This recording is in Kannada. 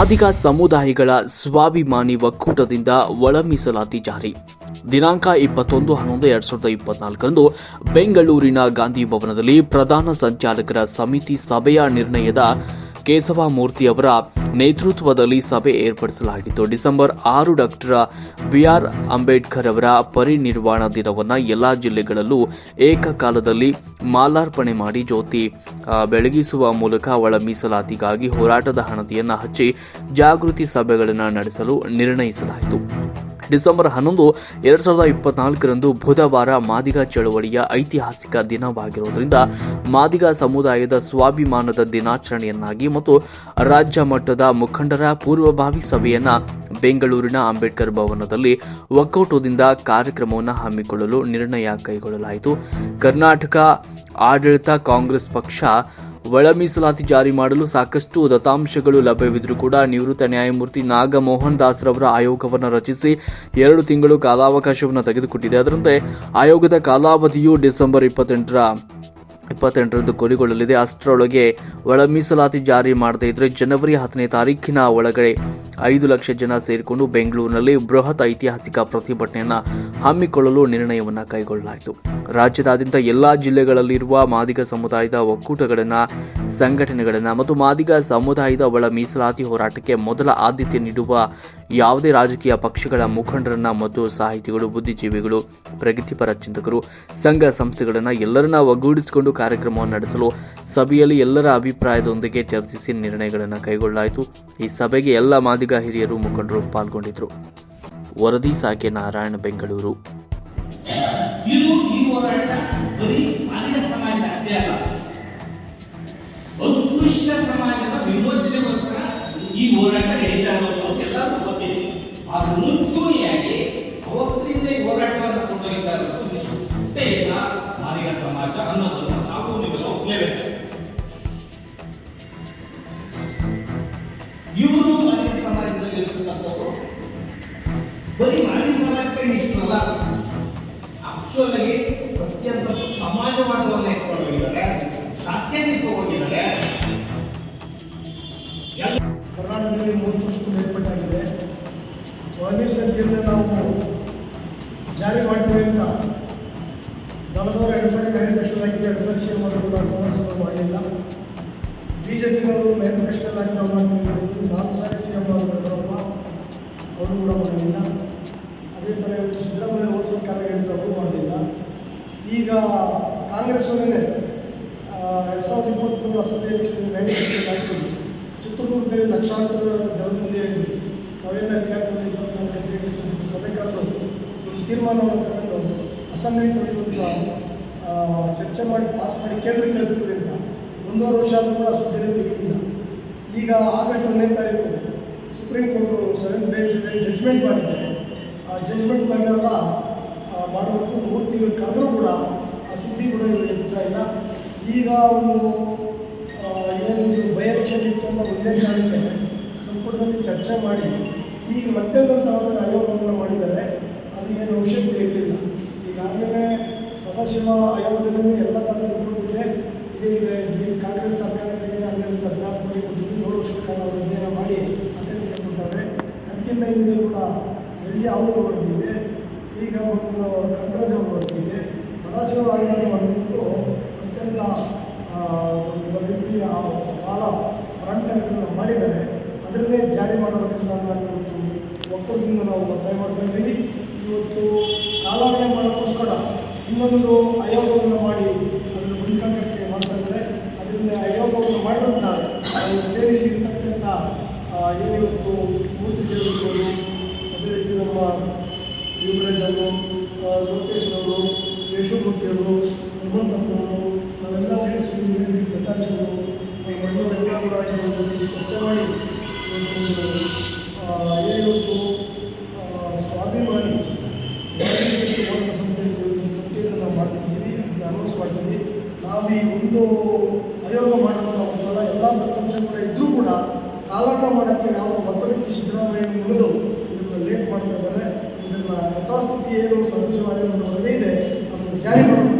ಮಾದಿಗ ಸಮುದಾಯಗಳ ಸ್ವಾಭಿಮಾನಿ ಒಕ್ಕೂಟದಿಂದ ಒಳ ಮೀಸಲಾತಿ ಜಾರಿ. ದಿನಾಂಕ ಇಪ್ಪತ್ತೊಂದು ಹನ್ನೊಂದು ಎರಡ್ ಸಾವಿರದ ಇಪ್ಪತ್ನಾಲ್ಕರಂದು ಬೆಂಗಳೂರಿನ ಗಾಂಧಿ ಭವನದಲ್ಲಿ ಪ್ರಧಾನ ಸಂಚಾಲಕರ ಸಮಿತಿ ಸಭೆಯ ನಿರ್ಣಯದ ಕೇಶವ ಮೂರ್ತಿ ಅವರ ನೇತೃತ್ವದಲ್ಲಿ ಸಭೆ ಏರ್ಪಡಿಸಲಾಗಿತ್ತು. ಡಿಸೆಂಬರ್ ಆರು ಡಾಕ್ಟರ್ ಬಿಆರ್ ಅಂಬೇಡ್ಕರ್ ಅವರ ಪರಿನಿರ್ವಾಣ ದಿನವನ್ನು ಎಲ್ಲಾ ಜಿಲ್ಲೆಗಳಲ್ಲೂ ಏಕಕಾಲದಲ್ಲಿ ಮಾಲಾರ್ಪಣೆ ಮಾಡಿ ಜ್ಯೋತಿ ಬೆಳಗಿಸುವ ಮೂಲಕ ಒಳ ಮೀಸಲಾತಿಗಾಗಿ ಹೋರಾಟದ ಹಣತೆಯನ್ನು ಹಚ್ಚಿ ಜಾಗೃತಿ ಸಭೆಗಳನ್ನು ನಡೆಸಲು ನಿರ್ಣಯಿಸಲಾಯಿತು. ಡಿಸೆಂಬರ್ ಹನ್ನೊಂದು ಎರಡ್ ಸಾವಿರದ ಇಪ್ಪತ್ನಾಲ್ಕರಂದು ಬುಧವಾರ ಮಾದಿಗ ಚಳವಳಿಯ ಐತಿಹಾಸಿಕ ದಿನವಾಗಿರುವುದರಿಂದ ಮಾದಿಗ ಸಮುದಾಯದ ಸ್ವಾಭಿಮಾನದ ದಿನಾಚರಣೆಯನ್ನಾಗಿ ಮತ್ತು ರಾಜ್ಯ ಮಟ್ಟದ ಮುಖಂಡರ ಪೂರ್ವಭಾವಿ ಸಭೆಯನ್ನ ಬೆಂಗಳೂರಿನ ಅಂಬೇಡ್ಕರ್ ಭವನದಲ್ಲಿ ಒಕ್ಕೂಟದಿಂದ ಕಾರ್ಯಕ್ರಮವನ್ನು ಹಮ್ಮಿಕೊಳ್ಳಲು ನಿರ್ಣಯ ಕೈಗೊಳ್ಳಲಾಯಿತು. ಕರ್ನಾಟಕ ಆಡಳಿತ ಕಾಂಗ್ರೆಸ್ ಪಕ್ಷ ಒಳ ಮೀಸಲಾತಿ ಜಾರಿ ಮಾಡಲು ಸಾಕಷ್ಟು ದತ್ತಾಂಶಗಳು ಲಭ್ಯವಿದ್ದರೂ ಕೂಡ ನಿವೃತ್ತ ನ್ಯಾಯಮೂರ್ತಿ ನಾಗಮೋಹನ್ ದಾಸ್ರವರ ಆಯೋಗವನ್ನು ರಚಿಸಿ ಎರಡು ತಿಂಗಳು ಕಾಲಾವಕಾಶವನ್ನು ತೆಗೆದುಕೊಟ್ಟಿದೆ. ಅದರಂತೆ ಆಯೋಗದ ಕಾಲಾವಧಿಯು ಡಿಸೆಂಬರ್ ಇಪ್ಪತ್ತೆಂಟರ ಇಪ್ಪತ್ತೆಂಟರಂದು ಕೊನೆಗೊಳ್ಳಲಿದೆ. ಅಷ್ಟರೊಳಗೆ ಒಳ ಮೀಸಲಾತಿ ಜಾರಿ ಮಾಡದೇ ಇದ್ರೆ ಜನವರಿ ಹತ್ತನೇ ತಾರೀಕಿನ ಒಳಗಡೆ ಐದು ಲಕ್ಷ ಜನ ಸೇರಿಕೊಂಡು ಬೆಂಗಳೂರಿನಲ್ಲಿ ಬೃಹತ್ ಐತಿಹಾಸಿಕ ಪ್ರತಿಭಟನೆಯನ್ನು ಹಮ್ಮಿಕೊಳ್ಳಲು ನಿರ್ಣಯವನ್ನು ಕೈಗೊಳ್ಳಲಾಯಿತು. ರಾಜ್ಯದಾದ್ಯಂತ ಎಲ್ಲಾ ಜಿಲ್ಲೆಗಳಲ್ಲಿರುವ ಮಾದಿಗ ಸಮುದಾಯದ ಒಕ್ಕೂಟಗಳನ್ನು, ಸಂಘಟನೆಗಳನ್ನು ಮತ್ತು ಮಾದಿಗ ಸಮುದಾಯದ ಒಳ ಮೀಸಲಾತಿ ಹೋರಾಟಕ್ಕೆ ಮೊದಲ ಆದ್ಯತೆ ನೀಡುವ ಯಾವುದೇ ರಾಜಕೀಯ ಪಕ್ಷಗಳ ಮುಖಂಡರನ್ನ ಮತ್ತು ಸಾಹಿತಿಗಳು, ಬುದ್ಧಿಜೀವಿಗಳು, ಪ್ರಗತಿಪರ ಚಿಂತಕರು, ಸಂಘ ಸಂಸ್ಥೆಗಳನ್ನ ಎಲ್ಲರನ್ನ ಒಗ್ಗೂಡಿಸಿಕೊಂಡು ಕಾರ್ಯಕ್ರಮವನ್ನು ನಡೆಸಲು ಸಭೆಯಲ್ಲಿ ಎಲ್ಲರ ಅಭಿಪ್ರಾಯದೊಂದಿಗೆ ಚರ್ಚಿಸಿ ನಿರ್ಣಯಗಳನ್ನು ಕೈಗೊಳ್ಳಲಾಯಿತು. ಈ ಸಭೆಗೆ ಎಲ್ಲ ಮಾದಿಗ ಹಿರಿಯರು ಮುಖಂಡರು ಪಾಲ್ಗೊಂಡಿದ್ದರು ವರದಿ ಸಾಕೆ ನಾರಾಯಣ ಬೆಂಗಳೂರು. ಇವರು ಆಕ್ಚುಲ್ ಆಗಿ ಅತ್ಯಂತ ಸಮಾಜವಾದವನ್ನು ಇಟ್ಕೊಂಡು ಹೋಗಿದ್ದಾರೆ ಎಲ್ಲ ಕರ್ನಾಟಕದಲ್ಲಿ ಮೂರು ವರ್ಷಕ್ಕೂ ಮೇಲ್ಪಟ್ಟಾಗಿದೆ ಒಳಮೀಸಲಾತಿಯನ್ನು ನಾವು ಜಾರಿ ಮಾಡ್ತೀವಿ ಅಂತ ದಳದವರು ಎರಡು ಸಾರಿ ಮ್ಯಾನಿಫೆಸ್ಟೋ ಹಾಕಿ ಎರಡು ಸಾವಿರ ಸಿ ಎಂ ಅವರು ಕೂಡ ಕುಮಾರಸ್ವಾಮಿ ಮಾಡಿಲ್ಲ. ಬಿ ಜೆ ಪಿಯವರು ಮ್ಯಾನಿಫೆಸ್ಟೋ ಹಾಕಿ ನಾವು ನಾಲ್ಕು ಸಾರಿ ಸಿ ಎಂ ಅವರು ಬರೋಲ್ಲ ಅವರು ಕೂಡ ಮಾಡಲಿಲ್ಲ ಅದೇ ಥರ ಇವತ್ತು ಸಿದ್ದರಾಮಯ್ಯ ಹೋದ ಸರ್ಕಾರ ಅಪ್ರೂವ್ ಮಾಡಲಿಲ್ಲ. ಈಗ ಕಾಂಗ್ರೆಸ್ ಅವರೇ ಎರಡು ಸಾವಿರದ ಇಪ್ಪತ್ತ್ಮೂರು ಅಸೆಂಬ್ಲಿ ಎಲೆಕ್ಷನ್ ಹಾಕಿದ್ರು ಚಿತ್ರದುರ್ಗದಲ್ಲಿ ಲಕ್ಷಾಂತರ ಜನರ ಮುಂದೆ ಹೇಳಿದ್ರು. ನಾವೇನು ಅಧಿಕಾರದಲ್ಲಿ ಇಪ್ಪತ್ನಾಲ್ಕು ಗಂಟೆ ಇರಿಸಿ ಸಭೆ ಕರೆದು ಒಂದು ತೀರ್ಮಾನವನ್ನು ತಗೊಂಡು ಅಸೆಂಬ್ಲಿ ತಂದು ಚರ್ಚೆ ಮಾಡಿ, ಪಾಸ್ ಮಾಡಿ ಕೇಂದ್ರ ಕಳಿಸ್ತೀವಿ ಅಂತ. ಒಂದೂವರೆ ವರ್ಷ ಆದರೂ ಕೂಡ ಸುದ್ದಿ ತೆಗೆದಿಲ್ಲ ಈಗ ಆಗಸ್ಟ್ ಒಂದನೇ ತಾರೀಕು supreme court seven bench judgment ಮಾಡಿದೆ. ಜಡ್ಜ್ಮೆಂಟ್ ಮಾಡಿದಾಗ ಮಾಡಬೇಕು ಮೂರು ತಿಂಗಳು ಕಳೆದರೂ ಕೂಡ, ಆ ಸುದ್ದಿ ಕೂಡ ಇವರಿಗೆ ಇರ್ತಾ ಇಲ್ಲ. ಈಗ ಒಂದು ಏನು ಬೈ ಎಲೆಕ್ಷನ್ ಇತ್ತು ಅನ್ನೋ ಒಂದೇ ಕಾರಣಕ್ಕೆ ಸಂಪುಟದಲ್ಲಿ ಚರ್ಚೆ ಮಾಡಿ, ಈಗ ಮತ್ತೆ ಒಂದು ಅವರು ಆಯೋಗವನ್ನು ಮಾಡಿದ್ದಾರೆ. ಅದು ಏನು ಅವಶ್ಯಕತೆ ಇರಲಿಲ್ಲ. ಈಗಾಗಲೇ ಸದಾಶಿವ ಆಯೋಗದಲ್ಲಿ ಎಲ್ಲ ಥರದ ರಿಪೋರ್ಟ್ ಇದೆ. ಇದೇ ಇದೆ, ಈ ಕಾಂಗ್ರೆಸ್ ಸರ್ಕಾರದಾಗಿನ ಹನ್ನೆರಡು ಹದಿನಾಲ್ಕು ಕೋಟಿ ಕೊಟ್ಟಿದ್ದು, ಏಳು ವರ್ಷದ ಕಾಲ ಅವರು ಅಧ್ಯಯನ ಮಾಡಿ ಅಧ್ಯಯನ ಕೊಟ್ಟವ್ರೆ ಅದಕ್ಕಿಂತ ಹಿಂದೆ ಕೂಡ ಎಲ್ ಜಿ ಅವರು ವರದಿ ಇದೆ ಈಗ ಒಂದು ಕಂದ್ರಾಜ್ ಅವರ ವರದಿ ಇದೆ ಸದಾಶಿವ ಆಯೋಗದ ವರದಿಗೂ ಅತ್ಯಂತ ಒಂದು ರೀತಿಯ ಭಾಳ ಹೋರಾಟಗಳನ್ನು ಮಾಡಿದ್ದಾರೆ. ಅದರಲ್ಲೇ ಜಾರಿ ಮಾಡೋದರಿಂದ ನಾವು ಇವತ್ತು ಒಕ್ಕೂಟದಿಂದ ನಾವು ಒತ್ತಾಯ ಮಾಡ್ತಾ ಇದ್ದೀವಿ. ಇವತ್ತು ಕಾಲಾವಣೆ ಮಾಡೋಕ್ಕೋಸ್ಕರ ಇನ್ನೊಂದು ಆಯೋಗವನ್ನು ಮಾಡಿ ಅದನ್ನು ಮುನ್ಕಾಕಕ್ಕೆ ಮಾಡ್ತಾ ಇದ್ದಾರೆ. ಅದರಿಂದ ಆಯೋಗವನ್ನು ದೇವಿಯಲ್ಲಿ ಇರ್ತಕ್ಕಂಥ ಇವತ್ತು ಮೂರ್ತಿ ಜಯಂತಿಗಳು ಅದೇ ರೀತಿ ನಮ್ಮ ಯುವರಾಜ್ ಅವರು ಆ, ಲೋಕೇಶ್ ಅವರು ಯಶೋಮೂರ್ತಿಯವರು ಹನುಮಂತಪ್ಪನವರು ನಾವೆಲ್ಲ ಪ್ರಕಾಶ್ ಅವರು ಮಣ್ಣವರೆಲ್ಲ ಕೂಡ ಇವತ್ತು ಚರ್ಚೆ ಮಾಡಿ ಇವತ್ತು ಸ್ವಾಭಿಮಾನಿ ಹೋರಾಟ ಸಂಸ್ಥೆ ನಾವು ಮಾಡ್ತಿದ್ದೀವಿ ಅನೌನ್ಸ್ ಮಾಡ್ತೀವಿ ನಾವು ಈ ಒಂದು ಆಯೋಗ ಮಾಡುವಂಥ ಒಂದಲ್ಲ ಎಲ್ಲ ದತ್ತಾಂಶಗಳು ಇದ್ದರೂ ಕೂಡ ಕಾಲನ್ನ ಮಾಡೋಕ್ಕೆ ಯಾವ ಒತ್ತಡಕ್ಕೆ ಸಿದ್ದರಾಮಯ್ಯ ಮುಗಿದು ಇದನ್ನು ಲೇಟ್ ಮಾಡ್ತಾ ಇದ್ದಾರೆ ಇದನ್ನು ಯಥಾಸ್ಥಿತಿ ಏನು ಸದಸ್ಯವಾಗಿರುವಂಥ ವರದಿ ಇದೆ ಅದನ್ನು ಜಾರಿ ಮಾಡ್ತೀವಿ